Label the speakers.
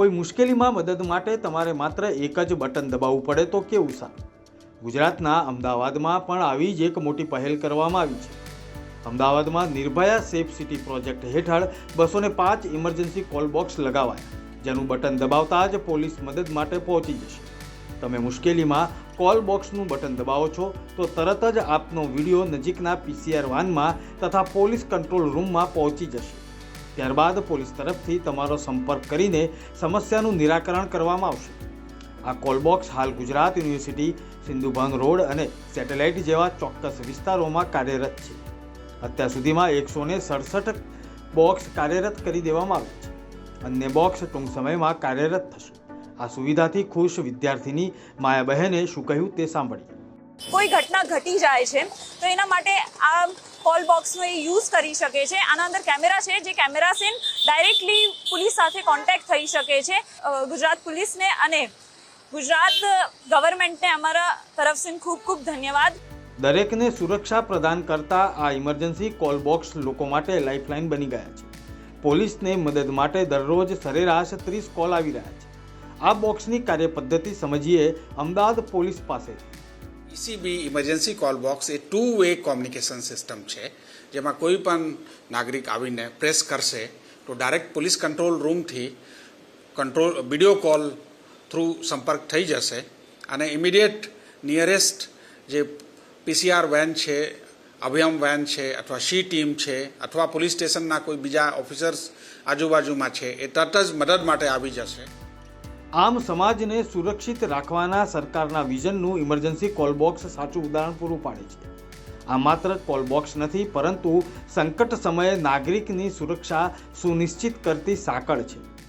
Speaker 1: કોઈ મુશ્કેલીમાં મદદ માટે તમારે માત્ર એક જ બટન દબાવવું પડે તો કેવું સારું ગુજરાતના અમદાવાદમાં પણ આવી જ એક મોટી પહેલ કરવામાં આવી છે. અમદાવાદમાં નિર્ભયા સેફ સિટી પ્રોજેક્ટ હેઠળ બસો ને પાંચ ઇમરજન્સી કોલ બોક્સ લગાવાયા, જેનું બટન દબાવતા જ પોલીસ મદદ માટે પહોંચી જશે. તમે મુશ્કેલીમાં કોલ બોક્સનું બટન દબાવો છો, તો તરત જ આપનો વીડિયો નજીકના પીસીઆર વાનમાં તથા પોલીસ કંટ્રોલ રૂમમાં પહોંચી જશે. ત્યારબાદ પોલીસ તરફથી તમારો સંપર્ક કરીને સમસ્યાનું નિરાકરણ કરવામાં આવશે. આ કોલબોક્સ હાલ ગુજરાત યુનિવર્સિટી, સિંધુભંગ રોડ અને સેટેલાઇટ જેવા ચોક્કસ વિસ્તારોમાં કાર્યરત છે. અત્યાર સુધીમાં એકસો ને સડસઠ બોક્સ કાર્યરત કરી દેવામાં આવે છે. અન્ય બોક્સ ટૂંક સમયમાં કાર્યરત થશે. આ સુવિધાથી ખુશ વિદ્યાર્થીની માયાબહેને શું કહ્યું તે સાંભળીએ.
Speaker 2: કોઈ ઘટના ઘટી જાય છે, તો એના માટે આ કોલ બોક્સનો એ યુઝ કરી શકે છે. આના અંદર કેમેરા છે, જે કેમેરાથી ડાયરેક્ટલી પોલીસ સાથે કોન્ટેક્ટ થઈ શકે છે. ગુજરાત પોલીસને અને ગુજરાત ગવર્મેન્ટને અમારા તરફથી ખૂબ ખૂબ ધન્યવાદ.
Speaker 1: દરેકને સુરક્ષા પ્રદાન કરતા આ ઇમરજન્સી કોલ બોક્સ લોકો માટે લાઇફલાઇન બની ગયા છે. પોલીસને મદદ માટે દરરોજ સરેરાશ ત્રીસ કોલ આવી રહ્યા છે. આ બોક્સની કાર્યપદ્ધતિ સમજીએ અમદાવાદ પોલીસ પાસે.
Speaker 3: ECB emergency call box a two way communication system છે, જેમાં કોઈ પણ નાગરિક આવીને પ્રેસ કરશે તો ડાયરેક્ટ પોલીસ કંટ્રોલ રૂમથી કંટ્રોલ વીડિયો કોલ થ્રુ સંપર્ક થઈ જશે અને ઇમિડિયેટ નિયરેસ્ટ જે પીસીઆર વેન છે અભયમ વેન છે, અથવા શી ટીમ છે, અથવા પોલીસ સ્ટેશનના કોઈ બીજા ઓફિસર્સ આજુબાજુમાં છે, એ તરત જ મદદ માટે આવી જશે.
Speaker 1: આમ સમાજને સુરક્ષિત રાખવાના સરકારના વિઝનનું ઇમરજન્સી કોલબોક્સ સાચું ઉદાહરણ પૂરું પાડે છે. આ માત્ર કોલબોક્સ નથી, પરંતુ સંકટ સમયે નાગરિકની સુરક્ષા સુનિશ્ચિત કરતી સાંકળ છે.